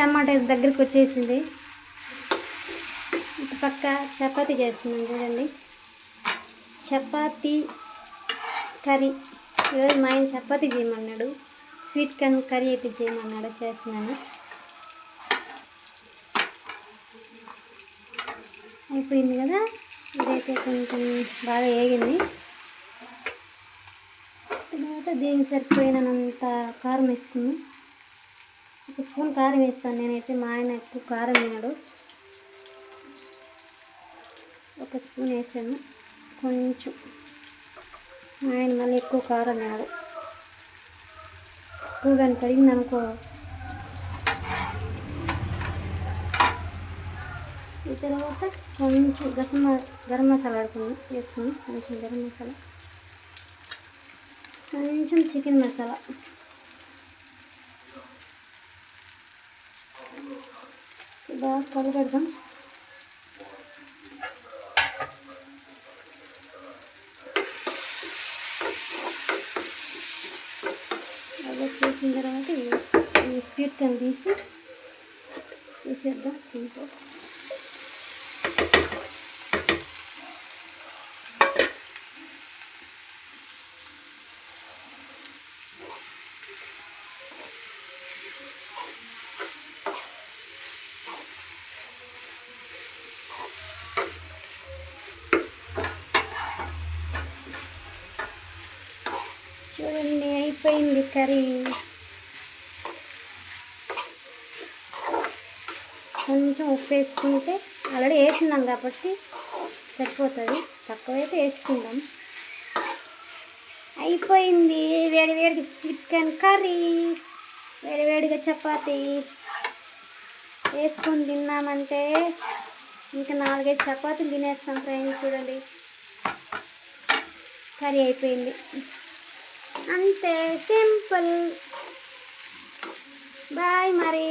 టమాటా దగ్గరికి వచ్చేసింది. ఇటు పక్క చపాతీ చేస్తున్నాం చూడండి. చపాతీ కర్రీ. ఈరోజు మా ఆయన చపాతీ చేయమన్నాడు. స్వీట్ కార్న్ కర్రీ అయితే చేయమన్నాడు చేస్తున్నాను. అయిపోయింది కదా? ఇదైతే కొంచెం బాగా వేగింది తర్వాత దీనికి సరిపోయినంత కారం వేసుకున్నాం ఒక స్పూన్ కారం వేస్తాను. నేనైతే మా ఆయన ఎక్కువ కారం తినడు. ఒక స్పూన్ వేసాను. కొంచెం మా ఆయన మళ్ళీ ఎక్కువ కారం తినడు. ఎక్కువ కానీ కడిగింది అనుకో. ఈ తర్వాత కొంచెం గసం గరం మసాలా ఆడుకున్నాం వేసుకుని కొంచెం గరం మసాలా. కొంచెం చికెన్ మసాలా. ఇలా కలగడదాం అలా చేసిన తర్వాత ఈ- ఈ స్వీట్ తీసి తీసేద్దాం దీంట్లో చూడండి అయిపోయింది కర్రీ. కొంచెం ఉప్పు వేసుకుంటే ఆల్రెడీ వేసినాం కాబట్టి సరిపోతుంది. తక్కువైతే వేసుకుందాం. అయిపోయింది వేడి వేడిగా చికెన్ కర్రీ. వేడి వేడిగా చపాతి. వేసుకొని తిన్నామంటే ఇంకా నాలుగైదు చపాతీలు తినేస్తాం ఫ్రెండ్స్ చూడండి. కర్రీ అయిపోయింది. అంతే సింపుల్ బాయ్ మరి